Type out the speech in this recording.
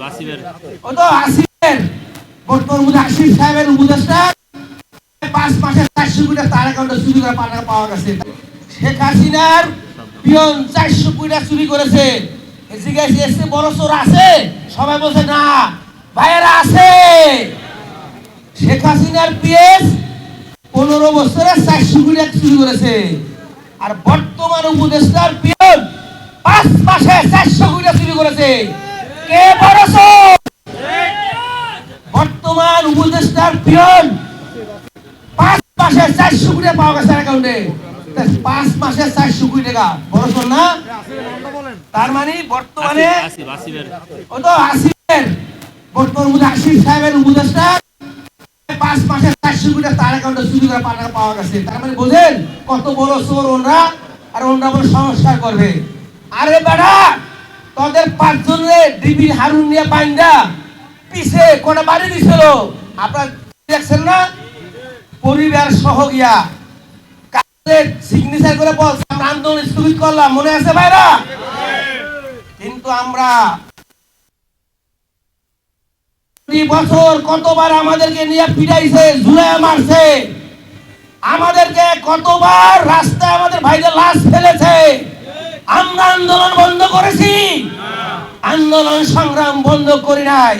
তো আসিফের। বর্তমান মুখে আসিফ সাহেবের উপদেষ্টা। পাঁচ মাসে চারশো কোটি তার অ্যাকাউন্টে চুরি করে টাকা পাওয়া গেছে। শেখ হাসিনার পিয়ন চারশো কোটি চুরি করেছে। জিজ্ঞাসা এসে বড় চোর আছে? সবাই বলছে, না। ভাইয়েরা আছে। শেখ হাসিনার পিএস পনেরো বছরে চারশো কোটি চুরি করেছে। আর বর্তমান উপদেষ্টার পিয়ন পাঁচ মাসে চারশো কোটি চুরি করেছে। কে বড় বর্তমান উপদেষ্টার পিয়ন। পাঁচ মাসে চারশো কোটি পাওয়া গেছে অ্যাকাউন্টে পাঁচ মাসে চারশো কোটি টাকা। বড় না? তার মানে বর্তমানে ও তো আসিফের। বর্তমান মুখে আসিফ সাহেবের উপদেষ্টা। পাঁচ মাসে চারশো কোটি টাকা তার অ্যাকাউন্টে চুরি করে টাকা পাওয়া গেছে। তার মানে বোঝেন কত বড় চোর ওনরা। আর ওনরা বলে সংস্কার করবে। আরে বেড়া! তোদের পাঁচজনের ডিবি হারুন নিয়ে বাইন্দা পিছে কোটা বাড়ি দিছিল? আপনার দেখছেন না? পরিবার সহ গিয়া। সিগনেচার করে বলছে, আমরা আন্দোলন স্থগিত করলাম, মনে আছে ভাইরা? কিন্তু আমরা বছর কতবার আমাদেরকে নিয়ে পিটাইছে ঝুলাই মারছে। আমাদেরকে কতবার রাস্তায় আমাদের ভাইদের লাশ ফেলেছে। আন্দোলন বন্ধ করেছি। আন্দোলন সংগ্রাম বন্ধ করি নাই।